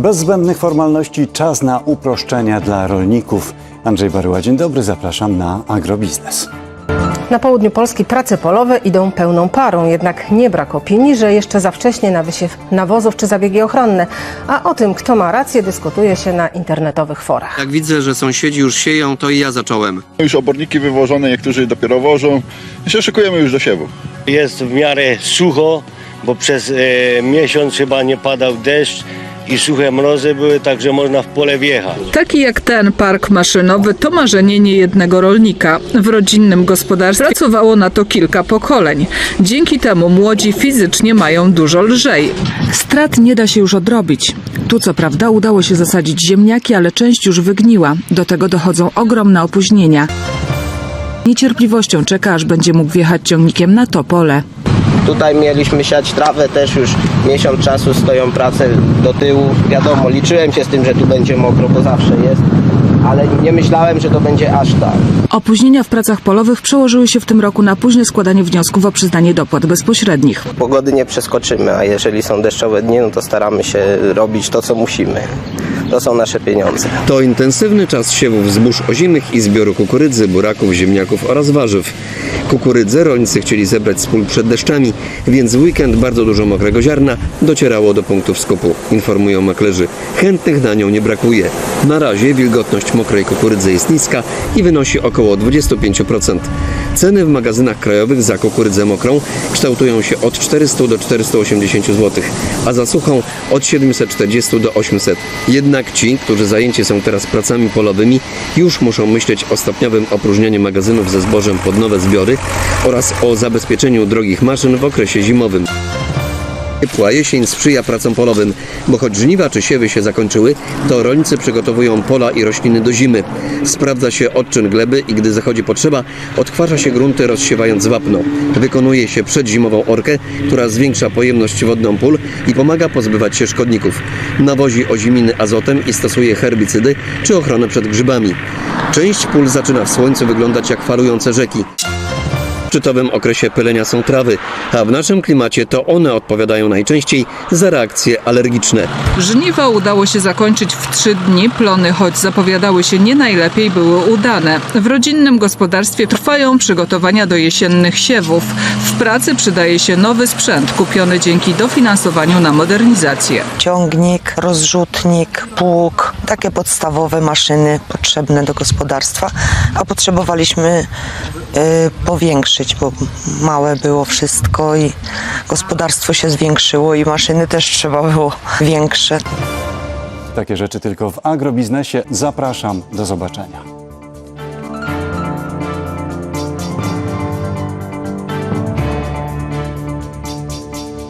Bez zbędnych formalności czas na uproszczenia dla rolników. Andrzej Baryła, dzień dobry, zapraszam na agrobiznes. Na południu Polski prace polowe idą pełną parą, jednak nie brak opinii, że jeszcze za wcześnie na wysiew nawozów czy zabiegi ochronne. A o tym, kto ma rację, dyskutuje się na internetowych forach. Jak widzę, że sąsiedzi już sieją, to i ja zacząłem. Już oborniki wywożone, niektórzy dopiero wożą. I się szykujemy już do siewu. Jest w miarę sucho, bo przez e, miesiąc chyba nie padał deszcz i suche mrozy były, także można w pole wjechać. Taki jak ten park maszynowy to marzenie niejednego rolnika. W rodzinnym gospodarstwie pracowało na to kilka pokoleń. Dzięki temu młodzi fizycznie mają dużo lżej. Strat nie da się już odrobić. Tu co prawda udało się zasadzić ziemniaki, ale część już wygniła. Do tego dochodzą ogromne opóźnienia. Niecierpliwością czeka, aż będzie mógł wjechać ciągnikiem na to pole. Tutaj mieliśmy siać trawę, też już miesiąc czasu stoją prace do tyłu. Wiadomo, liczyłem się z tym, że tu będzie mokro, bo zawsze jest, ale nie myślałem, że to będzie aż tak. Opóźnienia w pracach polowych przełożyły się w tym roku na późne składanie wniosków o przyznanie dopłat bezpośrednich. Pogody nie przeskoczymy, a jeżeli są deszczowe dni, no to staramy się robić to, co musimy. To są nasze pieniądze. To intensywny czas siewów zbóż ozimych i zbioru kukurydzy, buraków, ziemniaków oraz warzyw. Kukurydzę rolnicy chcieli zebrać z pól przed deszczami, więc w weekend bardzo dużo mokrego ziarna docierało do punktów skupu, informują maklerzy. Chętnych na nią nie brakuje. Na razie wilgotność mokrej kukurydzy jest niska i wynosi około 25%. Ceny w magazynach krajowych za kukurydzę mokrą kształtują się od 400 do 480 zł, a za suchą od 740 do 800. Jednak ci, którzy zajęci są teraz pracami polowymi, już muszą myśleć o stopniowym opróżnianiu magazynów ze zbożem pod nowe zbiory oraz o zabezpieczeniu drogich maszyn w okresie zimowym. Ciepła jesień sprzyja pracom polowym, bo choć żniwa czy siewy się zakończyły, to rolnicy przygotowują pola i rośliny do zimy. Sprawdza się odczyn gleby i gdy zachodzi potrzeba, odkwasza się grunty rozsiewając wapno. Wykonuje się przedzimową orkę, która zwiększa pojemność wodną pól i pomaga pozbywać się szkodników. Nawozi oziminy azotem i stosuje herbicydy czy ochronę przed grzybami. Część pól zaczyna w słońcu wyglądać jak falujące rzeki. W szczytowym okresie pylenia są trawy, a w naszym klimacie to one odpowiadają najczęściej za reakcje alergiczne. Żniwa udało się zakończyć w trzy dni. Plony, choć zapowiadały się nie najlepiej, były udane. W rodzinnym gospodarstwie trwają przygotowania do jesiennych siewów. W pracy przydaje się nowy sprzęt kupiony dzięki dofinansowaniu na modernizację. ciągnik, rozrzutnik, pług, takie podstawowe maszyny potrzebne do gospodarstwa, a potrzebowaliśmy y, powiększyć, bo małe było wszystko i gospodarstwo się zwiększyło i maszyny też trzeba było większe. Takie rzeczy tylko w agrobiznesie. Zapraszam, do zobaczenia.